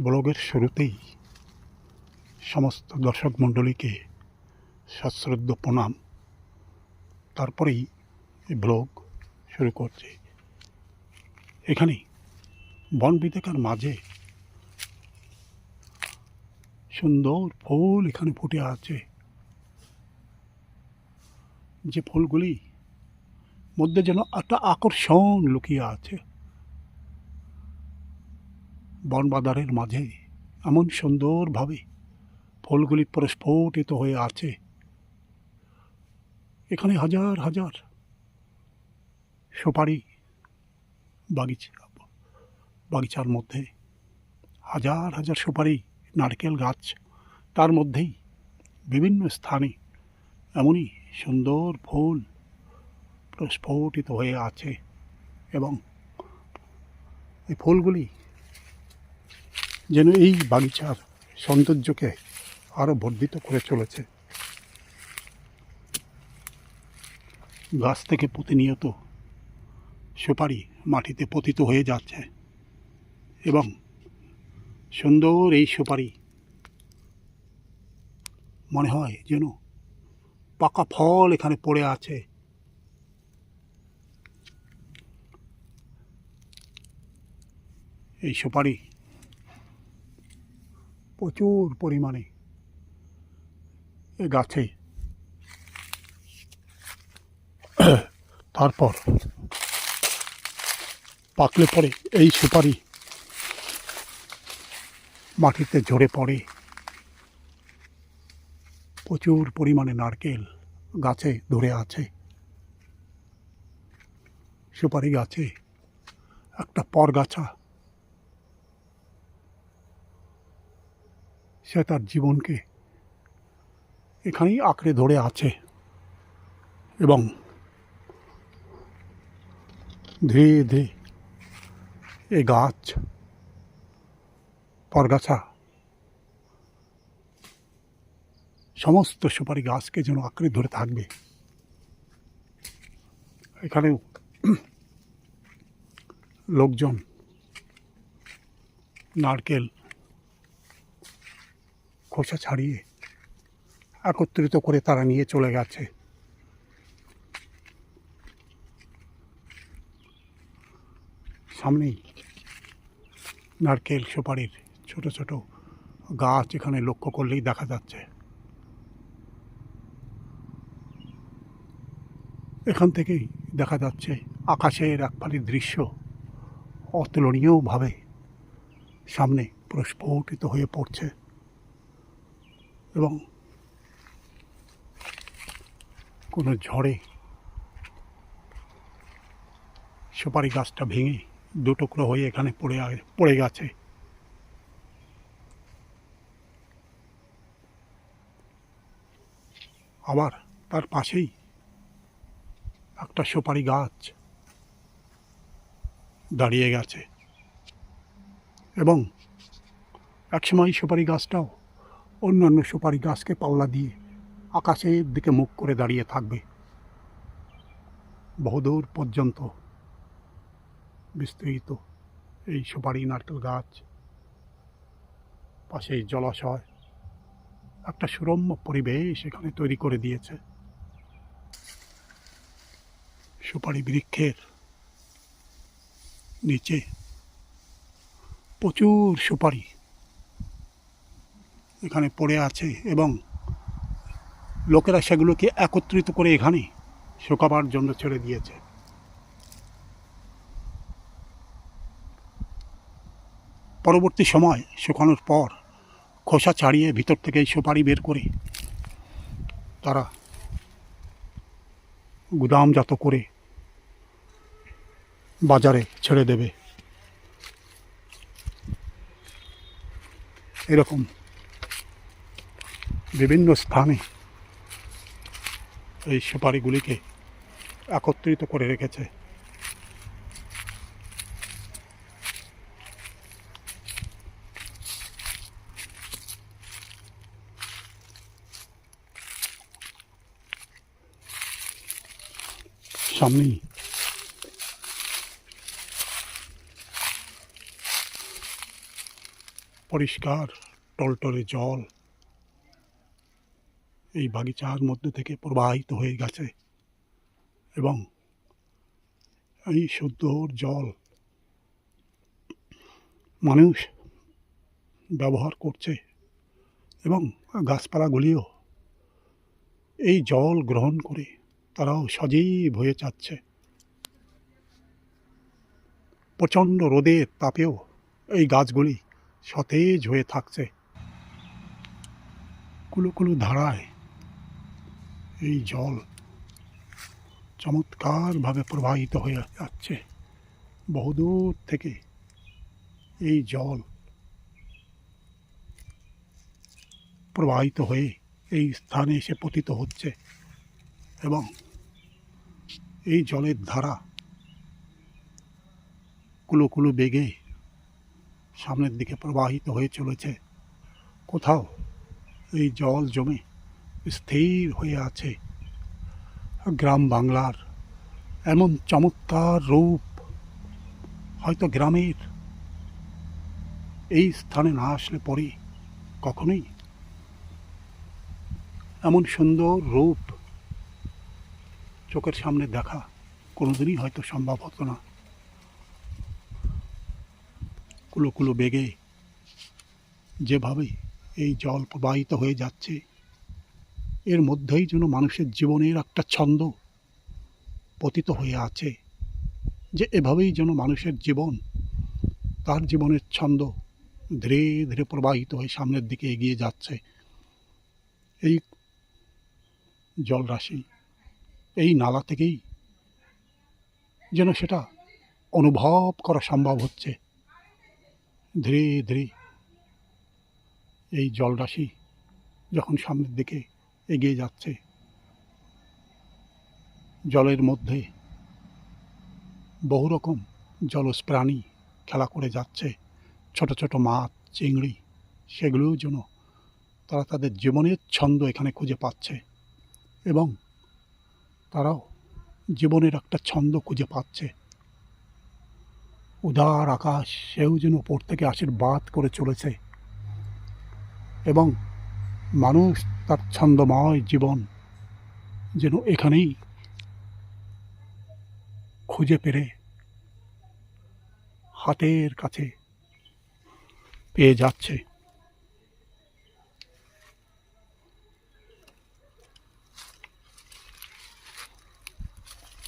ব্লগের শুরুতেই সমস্ত দর্শক মণ্ডলীকে সশ্রদ্ধ প্রণাম। তারপরেই এই ব্লগ শুরু করছে। এখানে বন বিদেকার মাঝে সুন্দর ফুল এখানে ফুটে আছে। যে ফুলগুলি মধ্যে যেন একটা আকর্ষণ লুকিয়ে আছে। বনবাদারের মাঝে এমন সুন্দরভাবে ফুলগুলি প্রস্ফুটিত হয়ে আছে। এখানে হাজার হাজার সুপারি বাগিচা, বাগিচার মধ্যে হাজার হাজার সুপারি, নারকেল গাছ, তার মধ্যেই বিভিন্ন স্থানে এমনই সুন্দর ফুল প্রস্ফুটিত হয়ে আছে এবং এই ফুলগুলি যেন এই বাগিচার সৌন্দর্যকে আরও বর্ধিত করে চলেছে। গাছ থেকে প্রতিনিয়ত সুপারি মাটিতে পতিত হয়ে যাচ্ছে এবং সুন্দর এই সুপারি মনে হয় যেন পাকা ফল এখানে পড়ে আছে। এই সুপারি প্রচুর পরিমাণে এ গাছে। তারপর পাকলে পরে এই সুপারি মাটিতে ঝরে পড়ে। প্রচুর পরিমাণে নারকেল গাছে ধরে আছে। সুপারি গাছে একটা পরগাছা সে তার জীবনকে এখানেই আঁকড়ে ধরে আছে এবং ধীরে ধীরে এ গাছ, পরগাছা, সমস্ত সুপারি গাছকে যেন আঁকড়ে ধরে থাকবে। এখানেও লোকজন নারকেল খোসা ছাড়িয়ে একত্রিত করে তারা নিয়ে চলে গেছে। সামনেই নারকেল সুপারির ছোট ছোট গাছ এখানে লক্ষ্য করলেই দেখা যাচ্ছে। এখান থেকেই দেখা যাচ্ছে আকাশের এক ফালি দৃশ্য অতুলনীয়ভাবে সামনে প্রস্ফুটিত হয়ে পড়ছে। এবং কোনো ঝড়ে সুপারি গাছটা ভেঙে দু টুকরো হয়ে এখানে পড়ে পড়ে গেছে। আবার তার পাশেই একটা সুপারি গাছ দাঁড়িয়ে গেছে এবং একসময় সুপারি গাছটাও অন্যান্য সুপারি গাছকে পাল্লা দিয়ে আকাশের দিকে মুখ করে দাঁড়িয়ে থাকবে। বহুদূর পর্যন্ত বিস্তৃত এই সুপারি নারকেল গাছ, পাশে জলাশয়, একটা সুরম্য পরিবেশ এখানে তৈরি করে দিয়েছে। সুপারি বৃক্ষের নিচে প্রচুর সুপারি এখানে পড়ে আছে এবং লোকেরা সেগুলোকে একত্রিত করে এখানে শুকাবার জন্য ছেড়ে দিয়েছে। পরবর্তী সময় শুকানোর পর খোসা ছাড়িয়ে ভিতর থেকে সুপারি বের করে তারা গুদামজাত করে বাজারে ছেড়ে দেবে। এরকম বিভিন্ন স্থানে এই সুপারিগুলিকে একত্রিত করে রেখেছে। সামনেই পরিষ্কার টলটলে জল এই বাগিচার মধ্যে থেকে প্রবাহিত হয়ে গেছে এবং এই শুদ্ধ জল মানুষ ব্যবহার করছে এবং গাছপালাগুলিও এই জল গ্রহণ করে তারাও সজীব হয়ে যাচ্ছে। প্রচণ্ড রোদের তাপেও এই গাছগুলি সতেজ হয়ে থাকছে। কুলু কুলু ধারায় এই জল চমৎকারভাবে প্রবাহিত হয়ে যাচ্ছে বহুদূর থেকে। এই জল প্রবাহিত হয়ে এই স্থানে এসে পতিত হচ্ছে এবং এই জলের ধারা কুলো কুলো বেগে সামনের দিকে প্রবাহিত হয়ে চলেছে। কোথাও এই জল জমে স্থির হয়ে আছে। গ্রাম বাংলার এমন চমৎকার রূপ হয়তো গ্রামের। এই স্থানে না আসলে পরে কখনোই। এমন সুন্দর রূপ চোখের সামনে দেখা কোনোদিনই হয়তো সম্ভব হতো না। কুলো কুলো বেগে যেভাবে এই জল প্রবাহিত হয়ে যাচ্ছে এর মধ্যেই যেন মানুষের জীবনের একটা ছন্দ পতিত হয়ে আছে, যে এভাবেই যেন মানুষের জীবন, তার জীবনের ছন্দ ধীরে ধীরে প্রবাহিত হয়ে সামনের দিকে এগিয়ে যাচ্ছে। এই জলরাশি, এই নালা থেকেই যেন সেটা অনুভব করা সম্ভব হচ্ছে। ধীরে ধীরে এই জলরাশি যখন সামনের দিকে এগিয়ে যাচ্ছে। জলের মধ্যে বহু রকম জলজ প্রাণী খেলা করে যাচ্ছে। ছোট ছোট মাছ, চিংড়ি, সেগুলোও যেন তারা তাদের জীবনের ছন্দ এখানে খুঁজে পাচ্ছে এবং তারাও জীবনের একটা ছন্দ খুঁজে পাচ্ছে। উদার আকাশ, সেও যেন ওপর থেকে আশীর্বাদ করে চলেছে এবং মানুষ তার ছন্দময় জীবন যেন এখানেই খুঁজে পেরে হাতের কাছে পেয়ে যাচ্ছে।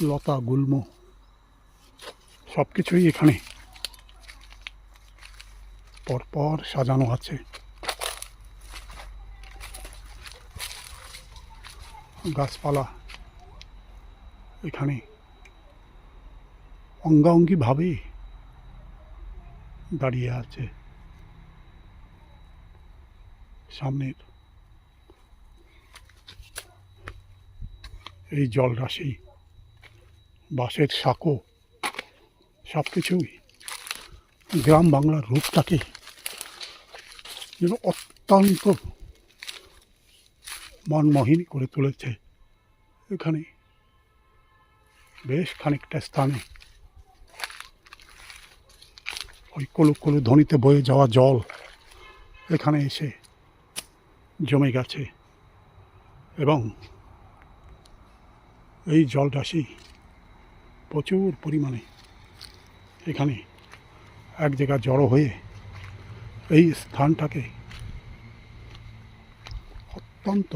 লতা গুল্ম সব কিছুই এখানে পরপর সাজানো আছে। গাছপালা এখানে অঙ্গাঙ্গিভাবে দাঁড়িয়ে আছে। সামনের এই জলরাশি, বাঁশের সাঁকো সব কিছুই গ্রাম বাংলার রূপটাকে যেন অত্যন্ত মনমোহিনী করে তুলেছে। এখানে বেশ খানিকটা স্থানে ওই কলু কলু ধ্বনিতে বয়ে যাওয়া জল এখানে এসে জমে গেছে এবং এই জলরাশি প্রচুর পরিমাণে এখানে এক জায়গায় জড়ো হয়ে এই স্থানটাকে অত্যন্ত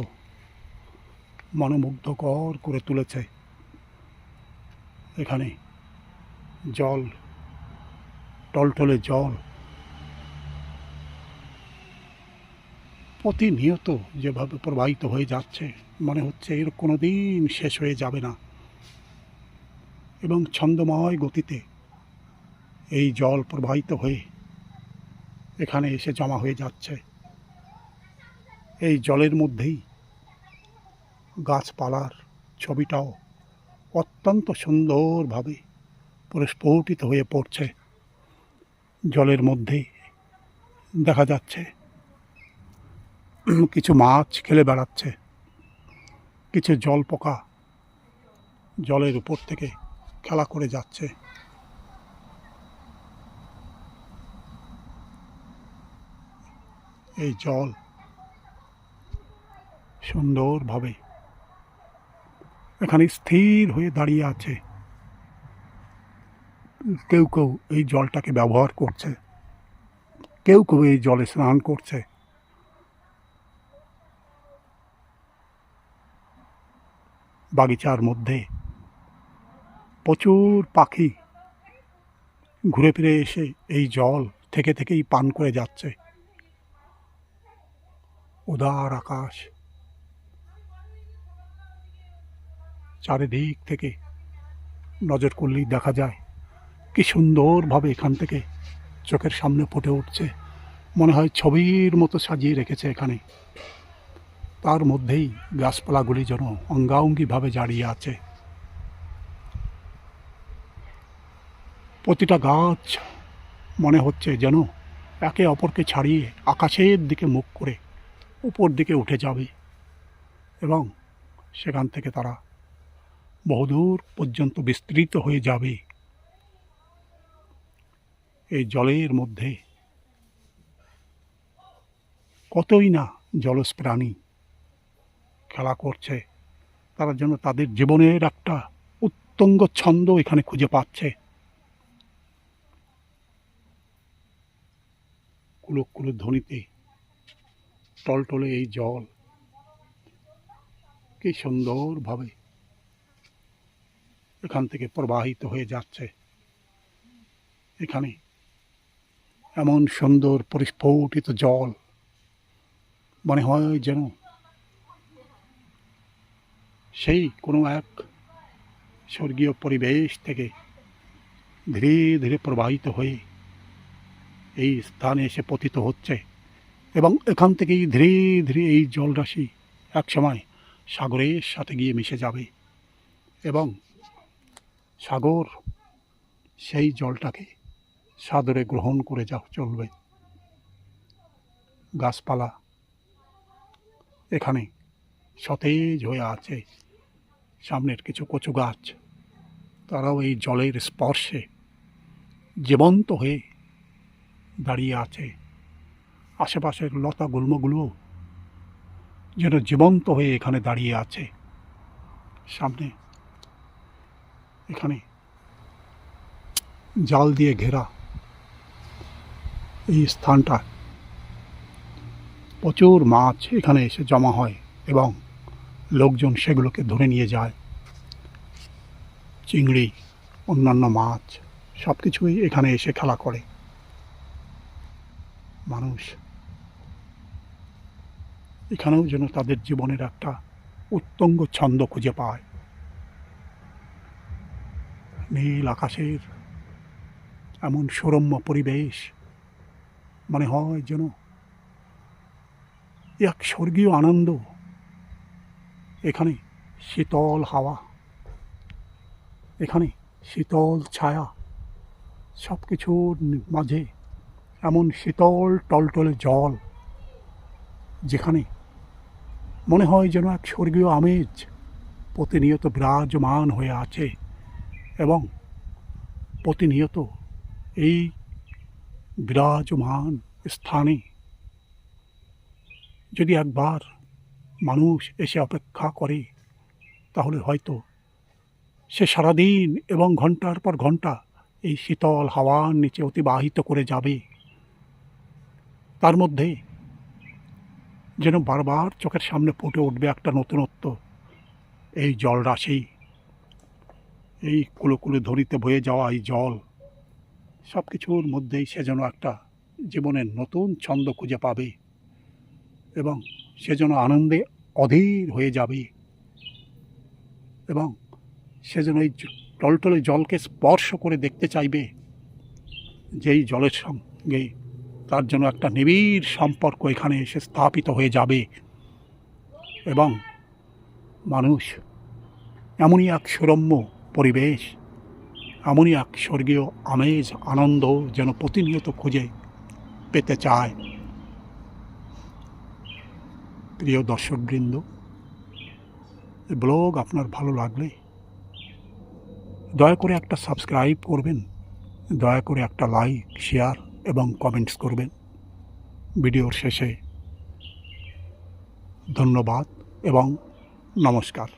মনোমুগ্ধকর করে তুলেছে। এখানে জল, টলটলে জল। প্রতিনিয়ত যেভাবে প্রবাহিত হয়ে যাচ্ছে, মনে হচ্ছে এর কোনো দিন শেষ হয়ে যাবে না। এবং ছন্দময় গতিতে এই জল প্রবাহিত হয়ে এখানে এসে জমা হয়ে যাচ্ছে। এই জলের মধ্যেই গাছপালার ছবিটাও অত্যন্ত সুন্দরভাবে পরিস্ফুটিত হয়ে পড়ছে। জলের মধ্যে দেখা যাচ্ছে কিছু মাছ খেলে বেড়াচ্ছে, কিছু জল পোকা জলের উপর থেকে খেলা করে যাচ্ছে। এই জল সুন্দরভাবে এখানে স্থির হয়ে দাঁড়িয়ে আছে। কেউ কেউ এই জলটাকে ব্যবহার করছে। কেউ কেউ এই জলে স্নান করছে। বাগিচার মধ্যে প্রচুর পাখি ঘুরে ফিরে এসে এই জল থেকে থেকেই পান করে যাচ্ছে। উদার আকাশ। চারিদিক থেকে নজর করলেই দেখা যায় কি সুন্দরভাবে এখান থেকে চোখের সামনে ফুটে উঠছে। মনে হয় ছবির মতো সাজিয়ে রেখেছে এখানে। তার মধ্যেই গাছপালাগুলি যেন অঙ্গাঙ্গিভাবে দাঁড়িয়ে আছে। প্রতিটা গাছ মনে হচ্ছে যেন একে অপরকে ছাড়িয়ে আকাশের দিকে মুখ করে উপর দিকে উঠে যাবে এবং সেখান থেকে তারা বহুদূর পর্যন্ত বিস্তৃত হয়ে যাবে। এই জলের মধ্যে কতই না জলজ প্রাণী খেলা করছে, তারা যেন তাদের জীবনের একটা উত্তঙ্গ ছন্দ এখানে খুঁজে পাচ্ছে। কুলো কুলো ধ্বনিতে টলটলে এই জল, কি সুন্দরভাবে এখান থেকে প্রবাহিত হয়ে যাচ্ছে। এখানে এমন সুন্দর পরিস্ফুটিত জল মনে হয় যেন সেই কোনো এক স্বর্গীয় পরিবেশ থেকে ধীরে ধীরে প্রবাহিত হয়ে এই স্থানে এসে পতিত হচ্ছে এবং এখান থেকেই ধীরে ধীরে এই জলরাশি একসময় সাগরের সাথে গিয়ে মিশে যাবে এবং সাগর, সেই জলটাকে সাদরে গ্রহণ করে যা চলবে। গাছপালা এখানে সতেজ হয়ে আছে। সামনের কিছু কচু গাছ, তারাও এই জলের স্পর্শে জীবন্ত হয়ে দাঁড়িয়ে আছে। আশেপাশের লতা গুল্মগুলোও যেন জীবন্ত হয়ে এখানে দাঁড়িয়ে আছে। সামনে এখানে। জাল দিয়ে ঘেরা এই স্থানটা। প্রচুর মাছ এখানে এসে জমা হয় এবং লোকজন সেগুলোকে ধরে নিয়ে যায়। চিংড়ি, অন্যান্য মাছ সব কিছুই এখানে এসে খেলা করে। মানুষ এখানেও যেন তাদের জীবনের একটা উত্তঙ্গ ছন্দ খুঁজে পায়। নীল আকাশের এমন সুরম্য পরিবেশ, মনে হয় যেন এক স্বর্গীয় আনন্দ। এখানে শীতল হাওয়া, এখানে শীতল ছায়া সব কিছুর মাঝে এমন শীতল টলটলে জল, যেখানে মনে হয় যেন এক স্বর্গীয় আমেজ প্রতিনিয়ত বিরাজমান হয়ে আছে। এবং প্রতিনিয়ত এই বিরাজমান স্থানে যদি একবার মানুষ এসে অপেক্ষা করে, তাহলে হয়তো সে সারাদিন এবং ঘণ্টার পর ঘণ্টা এই শীতল হাওয়ার নিচে অতিবাহিত করে যাবে। তার মধ্যে যেন বারবার চোখের সামনে ফুটে উঠবে একটা নতুনত্ব, এই জলরাশি। এই কুলো কুলো ধরিতে বয়ে যাওয়া এই জল সব কিছুর মধ্যেই সে যেন একটা জীবনের নতুন ছন্দ খুঁজে পাবে এবং সে যেন আনন্দে অধীর হয়ে যাবে এবং সে যেন এই টলটলে জলকে স্পর্শ করে দেখতে চাইবে, যেই জলের সঙ্গে তার জন্য একটা নিবিড় সম্পর্ক এখানে এসে স্থাপিত হয়ে যাবে এবং মানুষ এমনই এক সুরম্য পরিবেশ। এমনই এক স্বর্গীয় আমেজ, আনন্দ যেন প্রতিনিয়ত খুঁজে পেতে চায়। প্রিয় দর্শকবৃন্দ ব্লগ আপনার ভালো লাগলে দয়া করে একটা সাবস্ক্রাইব করবেন, দয়া করে একটা লাইক, শেয়ার এবং কমেন্টস করবেন। ভিডিওর শেষে ধন্যবাদ এবং নমস্কার।